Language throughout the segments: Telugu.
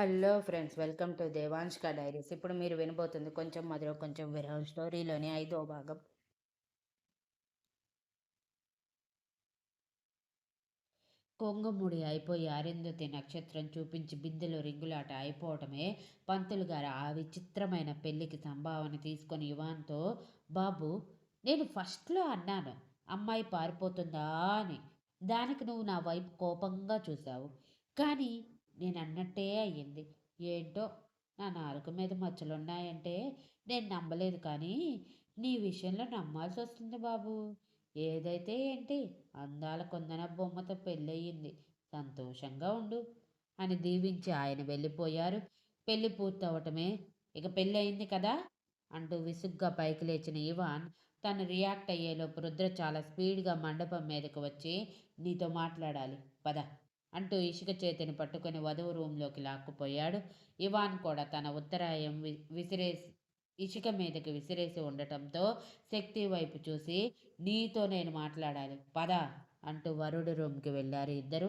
Hello friends welcome to దేవాంష్క diaries. ఇప్పుడు మీరు వినబోతుంది కొంచెం మధుర కొంచెం విరహం స్టోరీలోని ఐదో భాగం. కొంగముడి అయిపోయి అరిందతి నక్షత్రం చూపించి బిందెలో రింగులాట అయిపోవటమే పంతులు గారు ఆ విచిత్రమైన పెళ్ళికి సంభావన తీసుకొని ఇవాన్తో బాబు నేను ఫస్ట్లో అన్నాను అమ్మాయి పారిపోతుందా అని. దానికి నువ్వు నా వైపు కోపంగా చూసావు కానీ నేను అన్నట్టే అయ్యింది. ఏంటో? నా నాలుక మీద మచ్చలున్నాయంటే నేను నమ్మలేదు కానీ నీ విషయంలో నమ్మాల్సి వస్తుంది బాబు. ఏదైతే ఏంటి? అందాల కొందన బొమ్మతో పెళ్ళయింది సంతోషంగా ఉండు అని దీవించి ఆయన వెళ్ళిపోయారు. పెళ్ళి పూర్తవటమే ఇక పెళ్ళి అయింది కదా? అంటూ విసుగ్గా పైకి లేచిన ఇవాన్ తను రియాక్ట్ అయ్యేలోపు రుద్ర చాలా స్పీడ్గా మండపం మీదకు వచ్చి నీతో మాట్లాడాలి. పద. అంటూ ఇసుక చేతిని పట్టుకొని వధువు రూంలోకి లాక్కుపోయాడు. ఇవాన్ కూడా తన ఉత్తరాయం వి విసిరేసి ఇసుక మీదకి విసిరేసి ఉండటంతో శక్తి వైపు చూసి నీతో నేను మాట్లాడాలి పద అంటూ వరుడు రూమ్కి వెళ్ళారు ఇద్దరు.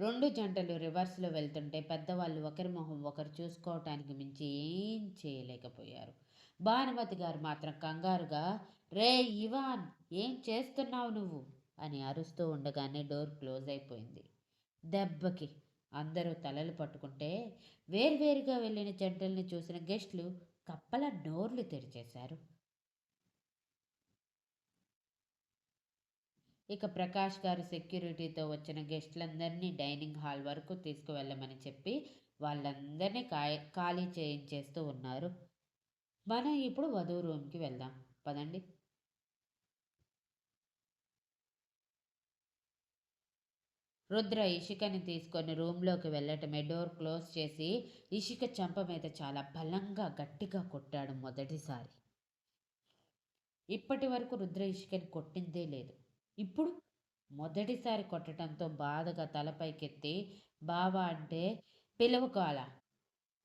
రెండు జంటలు రివర్స్లో వెళ్తుంటే పెద్దవాళ్ళు ఒకరి మొహం ఒకరు చూసుకోవటానికి మించి ఏం చేయలేకపోయారు. భానుమతి గారు మాత్రం కంగారుగా రే ఇవాన్ ఏం చేస్తున్నావు నువ్వు? అని అరుస్తూ ఉండగానే డోర్ క్లోజ్ అయిపోయింది. దెబ్బకి అందరూ తలలు పట్టుకుంటే వేర్వేరుగా వెళ్ళిన జంటల్ని చూసిన గెస్ట్లు కప్పల నోర్లు తెరిచేశారు. ఇక ప్రకాష్ గారు సెక్యూరిటీతో వచ్చిన గెస్టులందరినీ డైనింగ్ హాల్ వరకు తీసుకువెళ్ళమని చెప్పి వాళ్ళందరినీ ఖాళీ చేయించేస్తూ ఉన్నారు. మనం ఇప్పుడు వధువు రూమ్కి వెళ్దాం. పదండి. రుద్ర ఇషికని తీసుకొని రూమ్లోకి వెళ్ళటమే డోర్ క్లోజ్ చేసి ఇషిక చంప మీద చాలా బలంగా గట్టిగా కొట్టాడు మొదటిసారి. ఇప్పటి వరకు రుద్ర ఇషికని కొట్టిందే లేదు. ఇప్పుడు మొదటిసారి కొట్టడంతో బాధగా తలపైకెత్తి బావా అంటే పిలవకాల.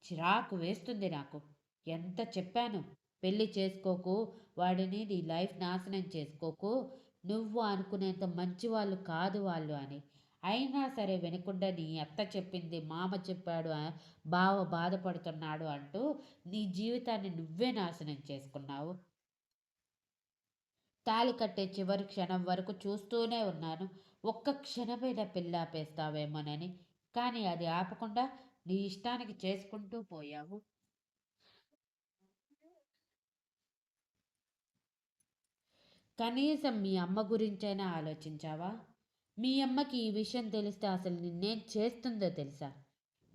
చిరాకు వేస్తుంది నాకు. ఎంత చెప్పాను? పెళ్ళి చేసుకోకు. వాడిని నీ లైఫ్ నాశనం చేసుకోకు. నువ్వు అనుకునేంత మంచి వాళ్ళు కాదు వాళ్ళు అని అయినా సరే వినకుండా నీ అత్త చెప్పింది మామ చెప్పాడు బావ బాధపడుతున్నాడు అంటూ నీ జీవితాన్ని నువ్వే నాశనం చేసుకున్నావు. తాలి కట్టే చివరి క్షణం వరకు చూస్తూనే ఉన్నాను. ఒక్క క్షణమైన పిల్లాపేస్తావేమోనని కానీ అది ఆపకుండా నీ ఇష్టానికి చేసుకుంటూ పోయావు. కనీసం మీ అమ్మ గురించైనా ఆలోచించావా? మీ అమ్మకి ఈ విషయం తెలిస్తే అసలు నిన్నేం చేస్తుందో తెలుసా?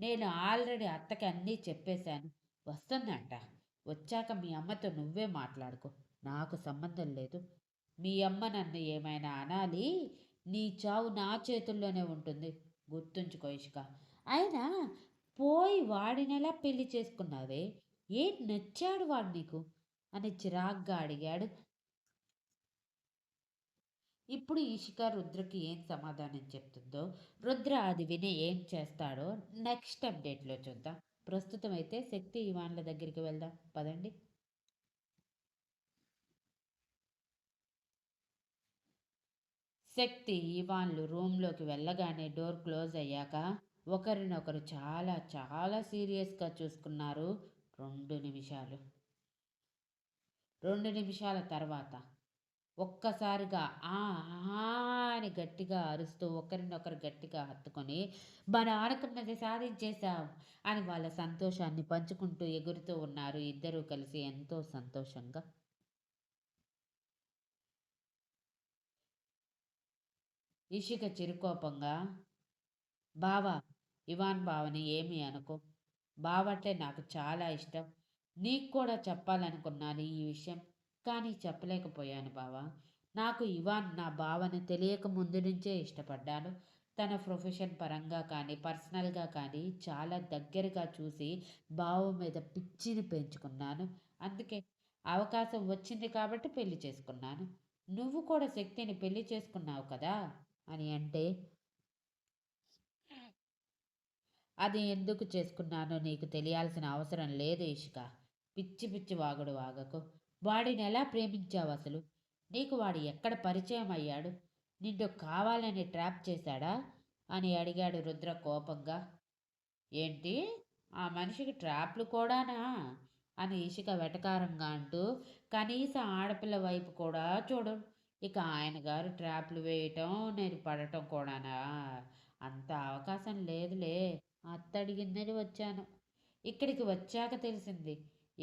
నేను ఆల్రెడీ అత్తకి అన్నీ చెప్పేశాను. వస్తుందంట వచ్చాక మీ అమ్మతో నువ్వే మాట్లాడుకో. నాకు సంబంధం లేదు. మీ అమ్మ నన్ను ఏమైనా అనాలి? నీ చావు నా చేతుల్లోనే ఉంటుంది. గుర్తుంచుకో ఇష్క. అయినా పోయి వాడినెలా పెళ్ళి చేసుకున్నావే? ఏం నచ్చాడు వాడు నీకు? అని చిరాగ్గా అడిగాడు ఇప్పుడు ఇషిక రుద్రకి ఏం సమాధానం చెప్తుందో రుద్ర అది విని ఏం చేస్తాడో నెక్స్ట్ అప్డేట్లో చూద్దాం. ప్రస్తుతం అయితే శక్తి ఇవాన్ల దగ్గరికి వెళ్దాం. పదండి. శక్తి ఇవాన్లు రూమ్లోకి వెళ్ళగానే డోర్ క్లోజ్ అయ్యాక ఒకరినొకరు చాలా చాలా సీరియస్గా చూసుకున్నారు. రెండు నిమిషాలు. రెండు నిమిషాల తర్వాత ఒక్కసారిగా ఆ అని గట్టిగా అరుస్తూ ఒకరినొకరు గట్టిగా హత్తుకొని మన అనుకున్నది సాధించేశాం అని వాళ్ళ సంతోషాన్ని పంచుకుంటూ ఎగురుతూ ఉన్నారు ఇద్దరూ కలిసి ఎంతో సంతోషంగా. ఇషిక చిరుకోపంగా బావా ఇవాన్ బావని ఏమి అనుకో. బావంటే నాకు చాలా ఇష్టం. నీకు కూడా చెప్పాలనుకున్నాను ఈ విషయం. కానీ చెప్పలేకపోయాను బావా. నాకు ఇవాన్ నా భావన తెలియక ముందు నుంచే ఇష్టపడ్డాను. తన ప్రొఫెషన్ పరంగా కానీ పర్సనల్గా కానీ చాలా దగ్గరగా చూసి బావ మీద పిచ్చిని పెంచుకున్నాను. అందుకే అవకాశం వచ్చింది కాబట్టి పెళ్ళి చేసుకున్నాను. నువ్వు కూడా శక్తిని పెళ్ళి చేసుకున్నావు కదా? అని అంటే అది ఎందుకు చేసుకున్నానో నీకు తెలియాల్సిన అవసరం లేదు ఇషిక. పిచ్చి పిచ్చి వాగుడు వాగకు. వాడిని ఎలా ప్రేమించావు అసలు? నీకు వాడు ఎక్కడ పరిచయం అయ్యాడు? నిన్ను కావాలని ట్రాప్ చేశాడా? అని అడిగాడు రుద్ర కోపంగా. ఏంటి? ఆ మనిషికి ట్రాప్లు కూడానా? అని ఇషిక వెటకారంగా అంటూ కనీసం ఆడపిల్ల వైపు కూడా చూడడు ఇక ఆయన గారు ట్రాప్లు వేయటం నేను పడటం కూడానా? అంత అవకాశం లేదులే అత్తడిగిందని వచ్చాను. ఇక్కడికి వచ్చాక తెలిసింది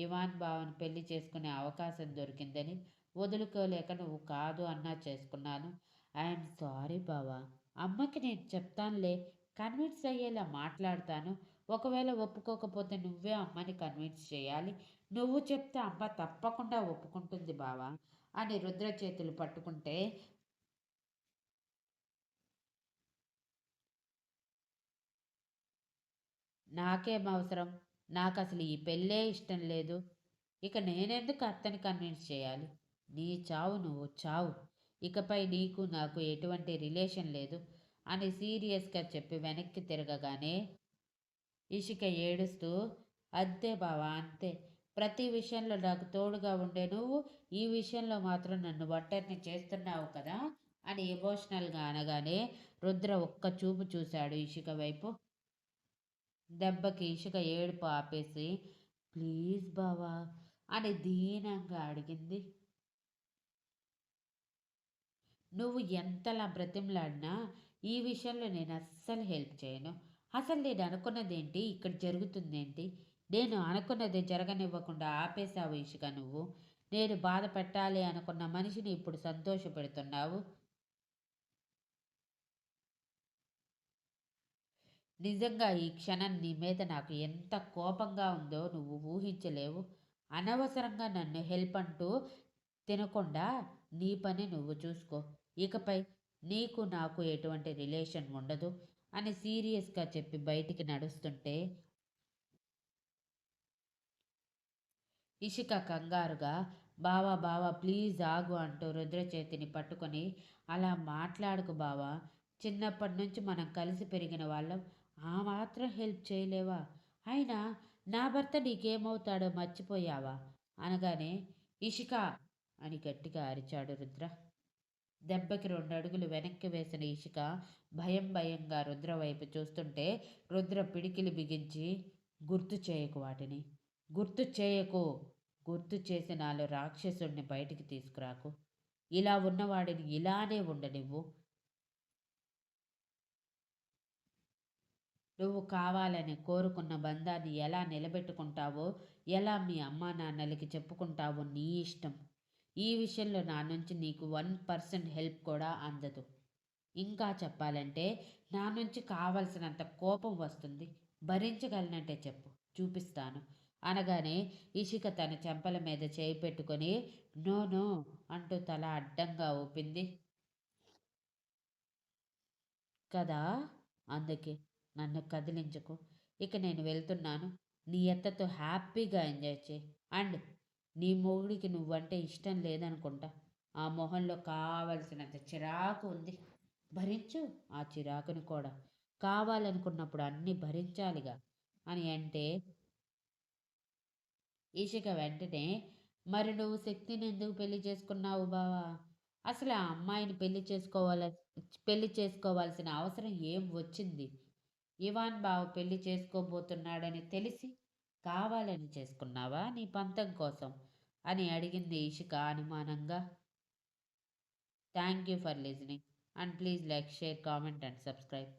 ఇవాన్ బావని పెళ్ళి చేసుకునే అవకాశం దొరికిందని వదులుకోలేక నువ్వు కాదు అన్నా చేసుకున్నాను. ఐఎమ్ సారీ బావా. అమ్మకి నేను చెప్తానులే కన్విన్స్ అయ్యేలా మాట్లాడతాను. ఒకవేళ ఒప్పుకోకపోతే నువ్వే అమ్మని కన్విన్స్ చేయాలి. నువ్వు చెప్తే అమ్మ తప్పకుండా ఒప్పుకుంటుంది బావా అని రుద్ర చేతులు పట్టుకుంటే నాకేం అవసరం? నాకు అసలు ఈ పెళ్ళే ఇష్టం లేదు. ఇక నేనెందుకు అత్తని కన్విన్స్ చేయాలి? నీ చావు నువ్వు చావు. ఇకపై నీకు నాకు ఎటువంటి రిలేషన్ లేదు అని సీరియస్గా చెప్పి వెనక్కి తిరగగానే ఇషిక ఏడుస్తూ అంతే బావా అంతే. ప్రతి విషయంలో నాకు తోడుగా ఉండే నువ్వు ఈ విషయంలో మాత్రం నన్ను ఒంటరిని చేస్తున్నావు కదా? అని ఎమోషనల్గా అనగానే రుద్ర ఒక్క చూపు చూశాడు ఇషిక వైపు. దెబ్బకి ఇషిక ఏడుపు ఆపేసి ప్లీజ్ బావా అని దీనంగా అడిగింది. నువ్వు ఎంతలా బ్రతిమలాడినా ఈ విషయంలో నేను అస్సలు హెల్ప్ చేయను. అసలు నేను అనుకున్నదేంటి? ఇక్కడ జరుగుతుందేంటి? నేను అనుకున్నది జరగనివ్వకుండా ఆపేశావు ఇషిక నువ్వు. నేను బాధ పెట్టాలి అనుకున్న మనిషిని ఇప్పుడు సంతోషపెడుతున్నావు. నిజంగా ఈ క్షణం నీ మీద నాకు ఎంత కోపంగా ఉందో నువ్వు ఊహించలేవు. అనవసరంగా నన్ను హెల్ప్ అంటూ తినకుండా నీ పని నువ్వు చూసుకో. ఇకపై నీకు నాకు ఎటువంటి రిలేషన్ ఉండదు అని సీరియస్గా చెప్పి బయటికి నడుస్తుంటే ఇషిక కంగారుగా బావా బావా ప్లీజ్ ఆగు అంటూ రుద్ర చేతిని పట్టుకొని అలా మాట్లాడుకు బావా. చిన్నప్పటి నుంచి మనం కలిసి పెరిగిన వాళ్ళం. ఆ మాత్రం హెల్ప్ చేయలేవా? అయినా నా భర్త నీకేమవుతాడో మర్చిపోయావా? అనగానే ఇషిక అని గట్టిగా అరిచాడు రుద్ర. దెబ్బకి రెండు అడుగులు వెనక్కి వేసిన ఇషిక భయం భయంగా రుద్ర వైపు చూస్తుంటే రుద్ర పిడికిలు బిగించి గుర్తు చేయకు వాటిని. గుర్తు చేయకు. గుర్తు చేసి నాలో రాక్షసుడిని బయటికి తీసుకురాకు. ఇలా ఉన్నవాడిని ఇలానే ఉండనివ్వు. నువ్వు కావాలని కోరుకున్న బంధాన్ని ఎలా నిలబెట్టుకుంటావో ఎలా మీ అమ్మా నాన్నలకి చెప్పుకుంటావో నీ ఇష్టం. ఈ విషయంలో నా నుంచి నీకు వన్ పర్సెంట్ హెల్ప్ కూడా అందదు. ఇంకా చెప్పాలంటే నా నుంచి కావలసినంత కోపం వస్తుంది. భరించగలనంటే చెప్పు చూపిస్తాను. అనగానే ఇషిక తన చెంపల మీద చేయి పెట్టుకొని నో నో అంటూ తల అడ్డంగా ఊపింది. కదా? అందుకే. నన్ను కదిలించుకో. ఇక నేను వెళ్తున్నాను. నీ ఎత్తతో హ్యాపీగా ఎంజాయ్ చేయి. అండ్ నీ మొగుడికి నువ్వంటే ఇష్టం లేదనుకుంటా. ఆ మొహంలో కావలసినంత చిరాకు ఉంది. భరించు ఆ చిరాకుని కూడా. కావాలనుకున్నప్పుడు అన్నీ భరించాలిగా అని అంటే ఈషిక వెంటనే మరి నువ్వు శక్తిని ఎందుకు పెళ్ళి చేసుకున్నావు బావా? అసలు ఆ అమ్మాయిని పెళ్ళి చేసుకోవాల పెళ్ళి చేసుకోవాల్సిన అవసరం ఏం వచ్చింది? ఇవాన్ బావ పెళ్ళి చేసుకోబోతున్నాడని తెలిసి కావాలని చేసుకున్నావా నీ పంతం కోసం? అని అడిగింది ఇషిక అనుమానంగా. Thank you for listening. And please like share comment and subscribe.